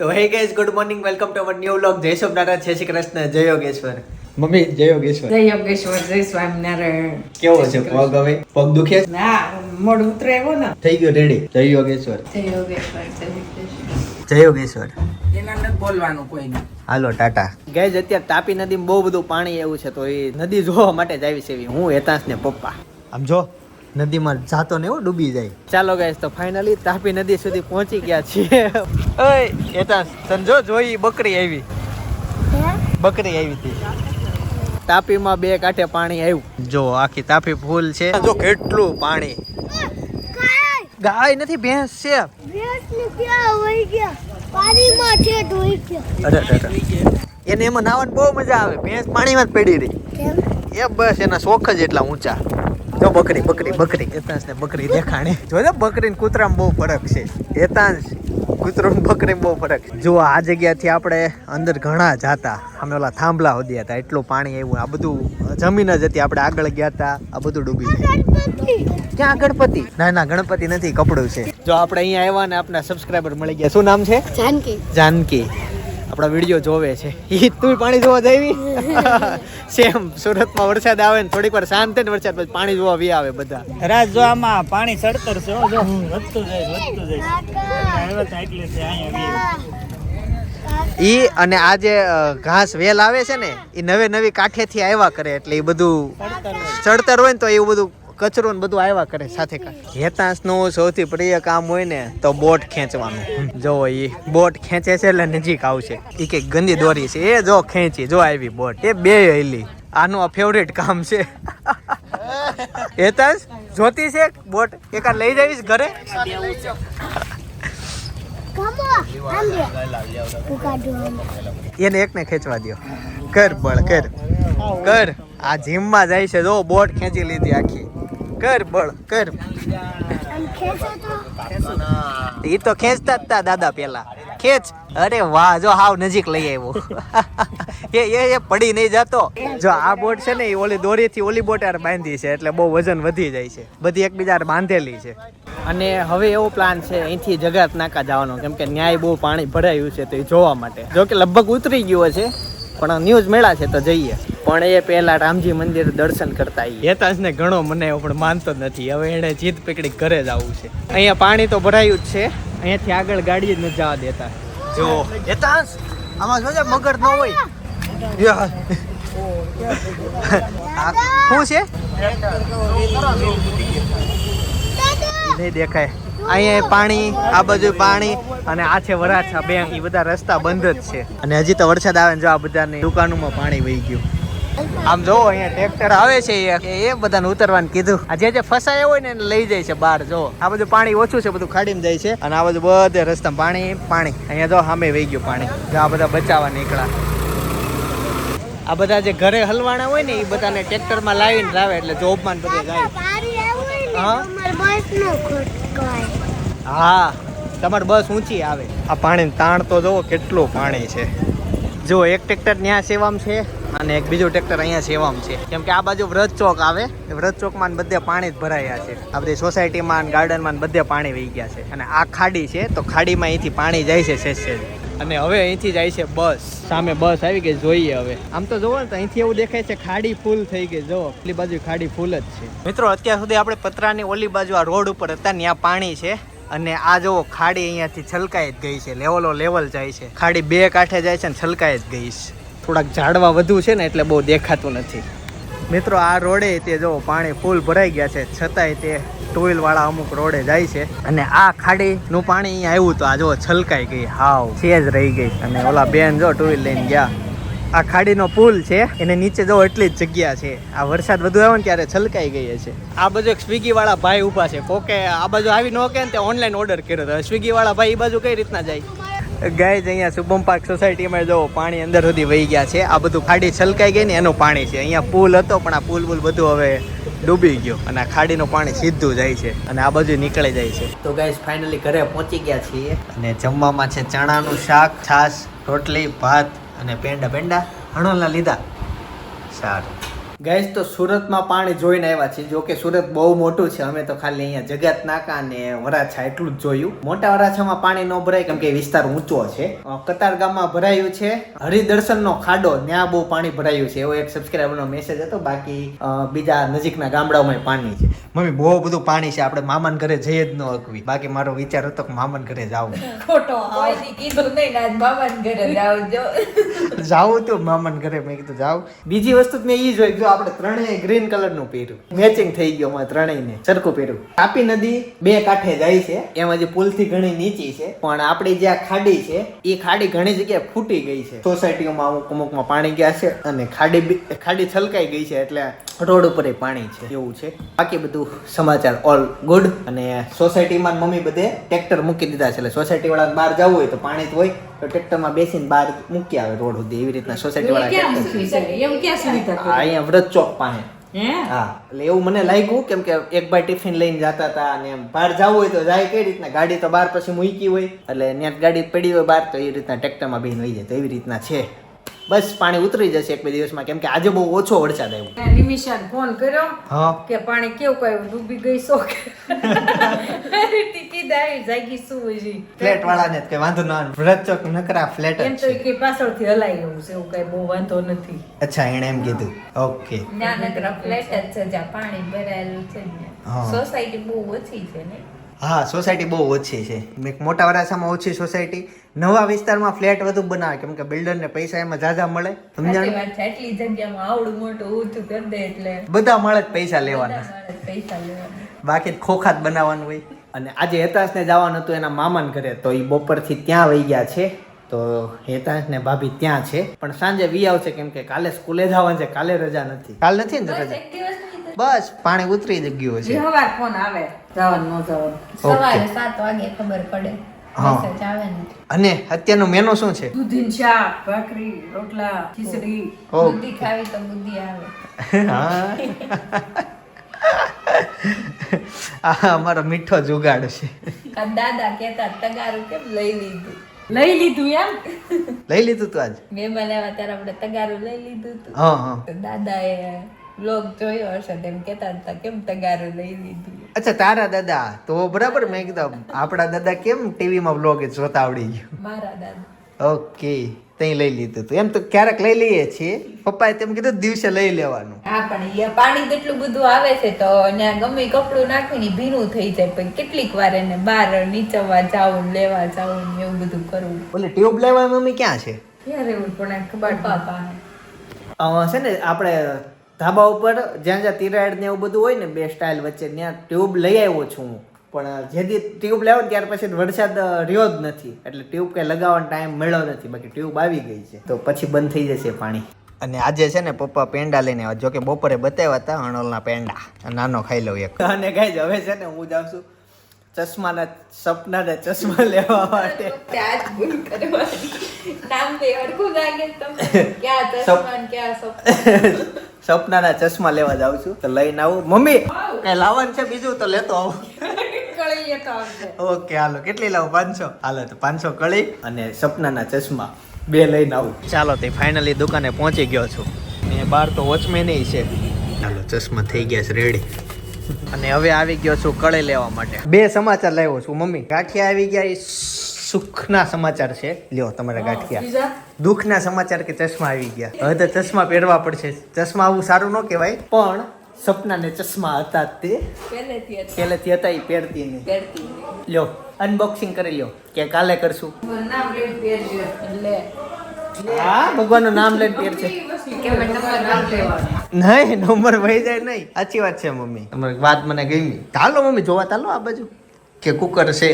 તો hey guys good morning welcome to our new vlog Jai Somnath Jai Shri Krishna જય Yogeshwar. Mummy જય યોગેશ્વર. જય યોગેશ્વર જય સ્વામિનારાયણ. કેવો છે પગ હવે? પગ દુખે છે? ના મોડ ઉતરે એવો ને. થઈ ગયો રેડી જય યોગેશ્વર. જય યોગેશ્વર જય યોગેશ્વર. એના બોલવાનું હાલો ટાટા. ગાઈઝ અત્યારે તાપી નદીમાં બહુ બધું પાણી એવું છે તો એ નદી જોવા માટે જ આવી છે એવી. હું હેતાંશ ને પપ્પા. આમ જો. નદીમાં જાતો ને એવું ડૂબી જાય. ચાલો ગાઈસ તો ફાઇનલી તાપી નદી સુધી પહોંચી ગયા છીએ. ઓય એતા સંજો જોઈ બકરી આવી. બકરી આવી હતી. તાપીમાં બે કાંઠે પાણી આવ્યું. જો આખી તાપી ફૂલ છે. જો કેટલું પાણી. ગાય નથી ભેંસ છે. ભેંસને ક્યાં હોય ગયા? પાણીમાં છે ધોઈ ગયા. અરે અરે, અરે. એને એમાં નાવાની બહુ મજા આવે. ભેંસ પાણીમાં જ પડી રહી. એ બસ એના શોખ જ એટલા ઊંચા. જો બકરી બકરી બકરી. એતાંશ ને બકરી દેખાણી. જોજો બકરી ને કૂતરામાં બહુ ફરક છે. એતાંશ કૂતરો બકરી બહુ ફરક છે. જો આ જગ્યાથી આપણે અંદર ઘણા જતા. અમે ઓલા થાંભલા સુધી હતા. એટલું પાણી આવ્યું. આ બધું જમીન જ હતી. આપણે આગળ ગયા હતા. આ બધું ડૂબી ગયું. ગણપતિ ક્યાં ગણપતિ? ના ના ગણપતિ નથી. કપડું છે. જો આપણે અહીંયા આવ્યા ને આપણા સબસ્ક્રાઈબર મળી ગયા. શું નામ છે? જાનકી. જાનકી. આપણા વીડિયો જોવે છે. ઈ તું પાણી જોવા જઈવી સેમ સુરતમાં વરસાદ આવે ને થોડીક વાર શાંત ને વરસાદ પછી પાણી જોવા વી આવે બધા. રાજ જો આમાં પાણી સડતર છે જો. વધતું જાય વધતું જાય. એટલે છે ઈ અને આ જે ઘાસ વેલ આવે છે ને એ નવે નવી કાંઠેથી આવ્યા કરે એટલે એ બધું ચડતર હોય ને તો એવું બધું કચરો ને બધું આવ્યા કરે સાથે હેતાંશનું સૌથી પ્રિય કામ હોય ને તો બોટ ખેંચવાનું. જો એ બોટ ખેંચે છે એટલે નજીક આવશે. એ કે ગંદી દોરી છે. એ જો ખેંચી, જો આવી બોટ. એ બે હેલી. આનું આ ફેવરેટ કામ છે. હેતાંશ, જોતી છે બોટ? એકા લઈ જઈશ ઘરે? એને એકને ખેંચવા દ્યો. કર બળ, કર. કર. આ જીમમાં જાય છે. જો બોટ ખેંચી લીધી આખી. કર બળ કર એ તો ખેંચતા જ દાદા પેલા. ખેંચ. અરે વાહ, જો હાવ નજીક લઈ આવ્યો. એ એ એ પડી નહીં જતો. જો આ બોટ છે ને, એ ઓલી દોરીથી ઓલી બોટ યાર બાંધી છે, એટલે બહુ વજન વધી જાય છે. બધી એકબીજા બાંધેલી છે. અને હવે એવો પ્લાન છે, અહીંથી જગત નાકા જવાનો. કેમ કે ન્યાય બહુ પાણી ભરાયું છે, તો એ જોવા માટે. જો કે લગભગ ઉતરી ગયો છે. પણ ન્યૂઝ મેળા છે તો જઈએ. પણ એ પહેલા રામજી મંદિર દર્શન કરતા હેતાંશ ને ઘણો મને પણ માનતો નથી. હવે એને જીત પકડી ઘરે જ આવવું છે. અહીંયા પાણી તો ભરાયું જ છે. અહીંયાથી આગળ ગાડી જ ન જવા દેતા. જો. હેતાંશ આમાં જોજે મગર ન હોય. શું છે? નહીં દેખાય. અહીંયા પાણી આ બાજુ પાણી અને આ છે વરાછા બેંક. એ બધા રસ્તા બંધ જ છે. અને હજી તો વરસાદ આવે ને જો આ બધાની દુકાનોમાં પાણી વહી ગયું. આમ જો અહીંયા ટ્રેક્ટર આવે છે એ. બધાને ઉતરવાનું કીધું. આ જે જે ફસાયા હોય ને એને લઈ જાય છે બહાર જો આ બધું પાણી ઓછું છે બધું ખાડીમાં જાય છે. અને આ બધું બધે રસ્તા પાણી પાણી. અહીંયા જો સામે વહી ગયું પાણી. જો આ બધા બચાવવા નીકળ્યા. આ બધા જે ઘરે હલવાણા હોય ને એ બધાને ટ્રેક્ટરમાં લાવીને લાવે એટલે જોબમાં બધે જાય હા? તમારે બસ નો ખોટકાય હા તમારી બસ ઊંચી આવે. આ પાણી તાણ તો જુઓ કેટલું પાણી છે. જો એક ટ્રેક્ટર ત્યાં સેવામ છે અને એક બીજું ટ્રેક્ટર અહીંયા સેવામ છે. કેમ કે આ બાજુ વ્રત ચોક આવે. વ્રત ચોકમાં બધે પાણી જ ભરાયા છે. આ બધી સોસાયટીમાં ગાર્ડનમાં બધે પાણી વહી ગયા છે. અને આ ખાડી છે તો ખાડીમાં અહીંથી પાણી જાય છે સેજ સેજ અને હવે અહીંથી જાય છે બસ. સામે બસ આવી ગઈ જોઈએ હવે. આમ તો જોવો ને તો અહીંથી એવું દેખાય છે ખાડી ફૂલ થઈ ગઈ. જો પેલી બાજુ ખાડી ફૂલ જ છે. મિત્રો અત્યાર સુધી આપણે પતરાની ઓલી બાજુ આ રોડ ઉપર હતા ત્યાં પાણી છે. અને આ જો ખાડી અહીંયાથી છલકાઈ જ ગઈ છે. લેવલો લેવલ જાય છે. ખાડી બે કાંઠે જાય છે ને છલકાઈ જ ગઈ છે. થોડાક ઝાડવા વધુ છે ને એટલે બહુ દેખાતું નથી. મિત્રો, આ રોડે તે જો પાણી ફૂલ ભરાઈ ગયા છે. છતાંય તે ટોઈલ વાળા અમુક રોડે જાય છે. અને આ ખાડીનું પાણી અહીંયા આવ્યું તો આ જો છલકાઈ ગઈ. હાવ સેજ રહી ગઈ. અને ઓલા બેન જો ટોઈલ લઈને ગયા. આ ખાડીનો પુલ છે. એને નીચે જવો એટલી જ જગ્યા છે. આ વરસાદ વધુ આવે ને ત્યારે છલકાઈ ગઈ છે આ બાજુ એક સ્વિગી વાળા ભાઈ ઊભા છે. કોકે આ બાજુ આવી ન કે ને તે ઓનલાઈન ઓર્ડર કર્યો હતો સ્વિગી વાળા ભાઈ એ બાજુ કઈ રીતના જાય? ગાય અહીંયા શુભમ પાર્ક સોસાયટીમાં જો પાણી અંદર સુધી વહી ગયા છે. આ બધું ખાડી છલકાઈ ગઈ ને એનું પાણી છે. અહીંયા પુલ હતો પણ આ પુલ પુલ બધું હવે ડૂબી ગયો અને આ ખાડીનું પાણી સીધું જાય છે અને આ બાજુ નીકળી જાય છે. તો ગાય ફાઇનલી ઘરે પહોંચી ગયા છીએ. અને જમવામાં છે ચણાનું શાક છાશ રોટલી ભાત અને પેંડા પેંડા હણોલા લીધા. સારું. ગાઈસ તો સુરતમાં પાણી જોઈને આવ્યા છીએ. જોકે સુરત બહુ મોટું છે અમે તો ખાલી અહીંયા જગત નાકા અને વરાછા એટલું જ જોયું. મોટા વરાછામાં પાણી ન ભરાય કેમ કે વિસ્તાર ઊંચો છે. કતાર ગામમાં ભરાયું છે. હરિદર્શનનો ખાડો ત્યાં બહુ પાણી ભરાયું છે. એવો એક સબસ્ક્રાઈબરનો મેસેજ હતો. બાકી બીજા નજીકના ગામડાઓમાં પાણી છે. મમ્મી બહુ બધું પાણી છે. આપણે મામાન ઘરે જઈએ જ ન અકવી બાકી મારો વિચાર હતો કે મામાન ઘરે જાવું ખોટો કીધું નહીં મામાન ઘરે જાવજો જાવું તો મામાન ઘરે. મેં કીધું જાવ બીજી વસ્તુ મેં ઈ જોઈ. આપણે ત્રણેય ગ્રીન કલરનું પહેર્યું. મેચિંગ થઈ ગયો અમારે ત્રણેય ને સરખું પહેર્યું. તાપી નદી બે કાંઠે જાય છે. એમાં જે પુલથી ઘણી નીચી છે. પણ આપણી જે આ ખાડી છે, એ ખાડી ઘણી જગ્યાએ ફૂટી ગઈ છે. સોસાયટીઓમાં અમુક અમુકમાં પાણી ગયા છે અને ખાડી ખાડી છલકાઈ ગઈ છે એટલે રોડ ઉપર પાણી છે. એવું છે. બાકી બધું સમાચાર ઓલ ગુડ અને સોસાયટીમાં મમ્મી બધે ટ્રેક્ટર મૂકી દીધા છે. એટલે સોસાયટી વાળા બહાર જવું હોય તો પાણી તો હોય. તો ટ્રેક્ટરમાં બેસીને બહાર મૂકી આવે રોડ સુધી. એવી રીતના સોસાયટી વાળા? અહીંયા વ્રત ચોક પાસે. હા? એટલે એવું મને લાગ્યું કેમ કે એક બાય ટિફિન લઈને જતા હતા અને એમ બહાર જવું હોય તો જાય કઈ રીતના? ગાડી તો બહાર પછી મૂકી હોય. એટલે ત્યાં ગાડી પડી હોય બહાર તો એ રીતના ટ્રેક્ટરમાં બેન વહી જાય. તો એવી રીતના છે. બસ પાણી ઉતરી જશે એક બે દિવસમાં. કેમ કે આજે બહુ ઓછો વરસાદ આવ્યો. નિમિષાને ફોન કર્યો હા. કે પાણી કેવું કયું ડૂબી ગઈ સો આવી જાગી હજી. ફ્લેટ વાળાને કે વાંધો ના આવે. નકરા ફ્લેટ એમ તો કે પાછળથી હલાઈ એવું છે એવું કઈ બહુ વાંધો નથી. અચ્છા એણે એમ કીધું. ઓકે. નાનકડા ફ્લેટ જ છે જ્યાં પાણી ભરાયેલું છે ને. સોસાયટી બહુ ઓછી છે ને. હા સોસાયટી બહુ ઓછી છે. મોટા વરાસામાં ઓછી સોસાયટી નવા વિસ્તારમાં ફ્લેટ વધુ બનાવે કેમ કે બિલ્ડરને પૈસા એમાં ઝાઝા મળે સમજાણ? વાત જગ્યામાં આવડું મોટું ઊંચું કરી દે એટલે બધા મળે જ પૈસા લેવાના. પૈસા લેવાના. બાકી ખોખાત બનાવવાનું હોય. અને આજે હેતાશને જવાનું હતું એના મામાને ઘરે તો એ બપોરથી ત્યાં વહી ગયા છે. તો હેતાશ ને ભાભી ત્યાં છે. પણ સાંજે વી આવશે કેમ કે કાલે સ્કૂલે જવાનું છે કાલે રજા નથી. કાલ નથી ને રજા? બસ પાણી ઉતરી જ ગયું છે. હવાર ફોન આવે જવાનું ન જવાનું. સવારે 7 વાગે ખબર પડે. મેસેજ આવે ને. અને અત્યારનો મેનો શું છે? દૂધીન શાક ભાખરી રોટલા ખીચડી. બુદ્ધિ ખાવી તો બુદ્ધિ આવે. હા. આ અમારો મીઠો જુગાડ છે. દાદા કહેતા તગારું કેમ લઈ લીધું? લઈ લીધું એમ? લઈ લીધું તું આજ? મહેમાન આવ્યા ત્યારે આપણે તગારું લઈ લીધું તું. હા હા. તો દાદાએ બ્લોગ જોયો હશે તેમ કહેતા હતા કેમ તગારું લઈ લીધું? અચ્છા તારા દાદા. તો બરાબર મેં એકદમ આપણા દાદા કેમ ટીવીમાં બ્લોગ જોતા આવડી ગયું? મારા દાદા. ઓકે તઈ લઈ લીધું તું. એમ તો ક્યારેક લઈ લઈએ છીએ. પપ્પાએ તેમ કીધું દિવસે લઈ લેવાનું. હા પણ એ પાણી કેટલું બધું આવે છે તો ને ગમે કપડું નાખીને ભીનું થઈ જાય. પણ કેટલીક વાર એને બહાર નીચવા જાવું લેવા જાવું ને એવું બધું કરવું ઓલી ટ્યુબ લેવા મમ્મી ક્યાં છે? ક્યાં રહેવું પણ ખબર? પાપા છે ને આપણે ધાબા ઉપર જ્યાં જ્યાં તિરાડ ને એવું બધું હોય ને બે સ્ટાઇલ વચ્ચે ત્યાં ટ્યુબ લઈ આવ્યો છું હું. પણ જેથી ટ્યુબ લાવ્યો ત્યાર પછી વરસાદ રહ્યો જ નથી. એટલે ટ્યુબ કંઈ લગાવવાનો ટાઈમ મળ્યો નથી. બાકી ટ્યુબ આવી ગઈ છે. તો પછી બંધ થઈ જશે પાણી. અને આજે છે ને પપ્પા પેંડા લઈને આવ્યા. જોકે બપોરે બતાવ્યા હતા અણોલના પેંડા. નાનો ખાઈ લઉં એક. અને ગાઈ હવે છે ને હું જાઉં છું ચશ્માના સપનાના ચશ્મા લેવા માટે. નામ બે લાગે ક્યાં ચશ્મા ક્યાં સપના? સપનાના ચશ્મા લેવા જાઉં છું તો લઈને આવું. મમ્મી કઈ લાવવાનું છે બીજું? તો લેતો આવું. ઓકે હાલો. કેટલી લાવું? પાંચસો? હાલો તો પાંચસો કળી અને સપનાના ચશ્મા બે લઈને આવું. ચાલો તે ફાઇનલી દુકાને પહોંચી ગયો છું. ને બહાર તો વોચમેન છે. ચાલો ચશ્મા થઈ ગયા છે રેડી અને હવે આવી ગયો છું કળે લેવા માટે. બે સમાચાર લાવ્યો છું મમ્મી. ગાંઠિયા આવી ગયા સુખના સમાચાર છે. લ્યો તમારા ગાંઠિયા. દુઃખના સમાચાર કે ચશ્મા આવી ગયા? હવે તો ચશ્મા પહેરવા પડશે. ચશ્મા આવું સારું ન કહેવાય પણ સપનાને ચશ્મા હતા તે પહેલેથી હતા એ પહેરતી નહીં. લ્યો અનબોક્સિંગ કરી લ્યો. કે કાલે કરશું? હા ભગવાનનું નામ લઈને પહેરશે નહીં નંબર વહી જાય નહીં. સાચી વાત છે મમ્મી. તમારી વાત મને ગમી. ચાલો મમ્મી જોવા ચાલો આ બાજુ. કે કુકર છે.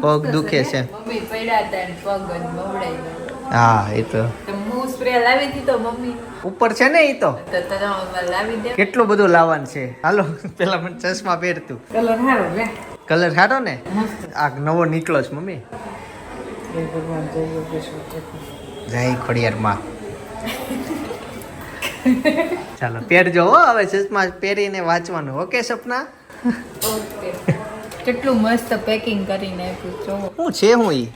પગ દુખે છે. મમ્મી પડ્યા હતા પગ બવડાઈ હા એ તો. ઉપર છે ને એ તો? કેટલું બધું લાવવાનું છે? હાલો પેલા મને ચશ્મા પહેરતું. કલર સારો લે કલર સારો ને? આ નવો નીકળો છે મમ્મી. જય ખોડિયારમાં. ચાલો પહેરજો હો હવે ચશ્મા પહેરીને વાંચવાનું. ઓકે સપના? કેટલું મસ્ત પેકિંગ કરીને આપ્યું જો. શું છે હું ઈ?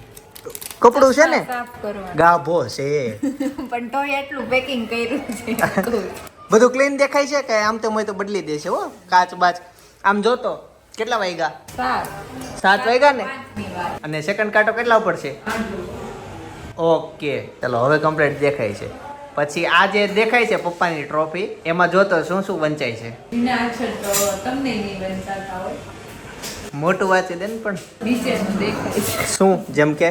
કપડું છે ને? સાફ કરવા ગાભો છે. પણ તોય એટલું પેકિંગ કર્યું છે બધું ક્લીન દેખાય છે કે આમ તો હોય તો બદલી દેશે હો? કાચ બાચ. આમ જોતો કેટલા વાગ્યા સાત. વાગ્યા ને? અને સેકન્ડ કાંટો કેટલા ઉપર છે? ઓકે ચલો હવે કમ્પ્લીટ દેખાય છે. પછી આ જે દેખાય છે પપ્પાની ટ્રોફી એમાં જોતો શું શું વંચાય છે? ના છે તો તમને નહીં વંચાતા હોય. મોટું વાંચી દે ને પણ. નીચેનું દેખાય. છે શું? જેમ કે?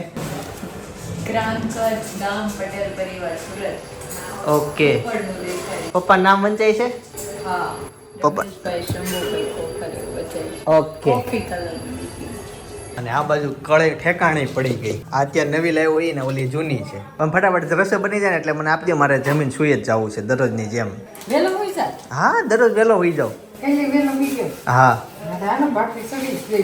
ગ્રામ કચ્છ ગામ પટેલ પરિવાર સુરત. ઓકે. પપ્પા નામ વંચાય છે? હા. પપ્પા. ઓકે. અને આ બાજુ કળે ઠેકાણે પડી ગઈ. આ અત્યારે નવી લાવી હોય ને ઓલી જૂની છે. પણ ફટાફટ રસોઈ બની જાય ને એટલે મને આપજો મારે જમીન સુઈ જ જવું છે દરરોજની જેમ. વેલો હોય હા દરરોજ વહેલો હોઈ મીઠો હા. સડી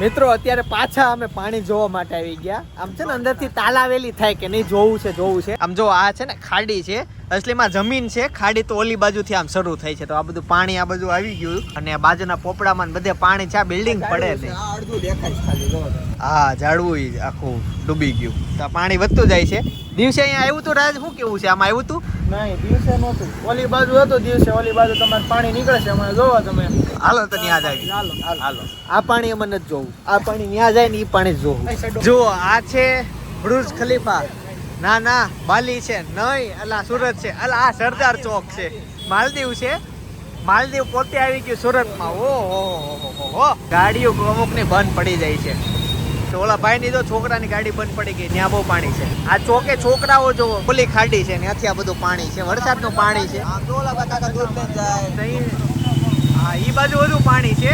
મિત્રો અત્યારે પાછા અમે પાણી જોવા માટે આવી ગયા. આમ છે ને અંદરથી તાલાવેલી થાય કે નહીં જોવું છે જોવું છે. આમ જો આ છે ને ખાડી છે. અસલીમાં જમીન છે. ખાડી તો ઓલી બાજુથી આમ શરૂ થાય છે. તો આ બધું પાણી આ બધું આવી ગયું. અને આ બાજુના પોપડામાં બધે પાણી છે. આ બિલ્ડિંગ પડે નહીં. હા ઝાડવું આખું ડૂબી ગયું. તો પાણી વધતું જાય છે. દિવસે અહીંયા આવ્યું હતું રાજ? શું કેવું છે? આમાં આવ્યું હતું નહીં દિવસે નહોતું. ઓલી બાજુ હતું દિવસે ઓલી બાજુ તમારે પાણી નીકળે હમણાં જોવો તમે. હાલો તો ત્યાં જ હાલો હાલો. આ પાણી અમે નથી જોવું. આ પાણી ત્યાં જાય ને એ પાણી જોવું. જુઓ આ છે બુર્જ ખલીફા. ના ના બાલી છે. નહીં અલા સુરત છે. અલા આ સરદાર ચોક છે. માલદીવ છે. માલદીવ પોતે આવી ગયું સુરતમાં. ઓ હો હો હો હો. ગાડીઓ અમુકની બંધ પડી જાય છે. તો ઓલા ભાઈ ની તો છોકરાની ગાડી બંધ પડી ગઈ ત્યાં બહુ પાણી છે. આ ચોકે છોકરાઓ જો ખુલ્લી ખાડી છે ત્યાંથી આ બધું પાણી છે વરસાદનું પાણી છે. હા ઈ બાજુ બધું પાણી છે.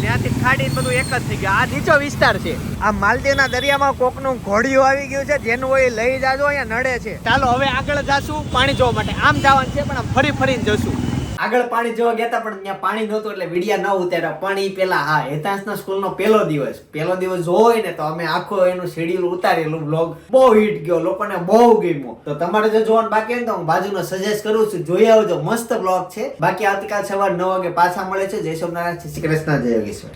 ત્યાંથી ખાડી બધું એક જ થઈ ગયું. આ નીચો વિસ્તાર છે. આ માલદીવના દરિયામાં કોકનું ઘોડિયું આવી ગયું છે જેનું એ લઈ જાજો અહીંયા નડે છે. ચાલો હવે આગળ જાશું પાણી જોવા માટે. આમ જવાનું છે પણ આમ ફરી ફરીને જશું. આગળ પાણી જોવા ગયા પણ ત્યાં પાણી નહોતું એટલે વિડિયા ન ઉતાર્યા. પણ એ પેલા હા હેતાંશના સ્કૂલનો પહેલો દિવસ પહેલો દિવસ હોય ને તો અમે આખો એનું શેડ્યુલ ઉતારેલું બ્લોગ બહુ હિટ ગયો, લોકોને બહુ ગમ્યો. તો તમારે જો જોવાનું બાકી હોય ને તો હું બાજુનો સજેસ્ટ કરું છું, જોઈ આવજો. મસ્ત બ્લોગ છે. બાકી આવતીકાલ સવાર નવ વાગે પાછા મળે છે. જય સોમનાથ શ્રી કૃષ્ણ, જય યોગેશ્વર.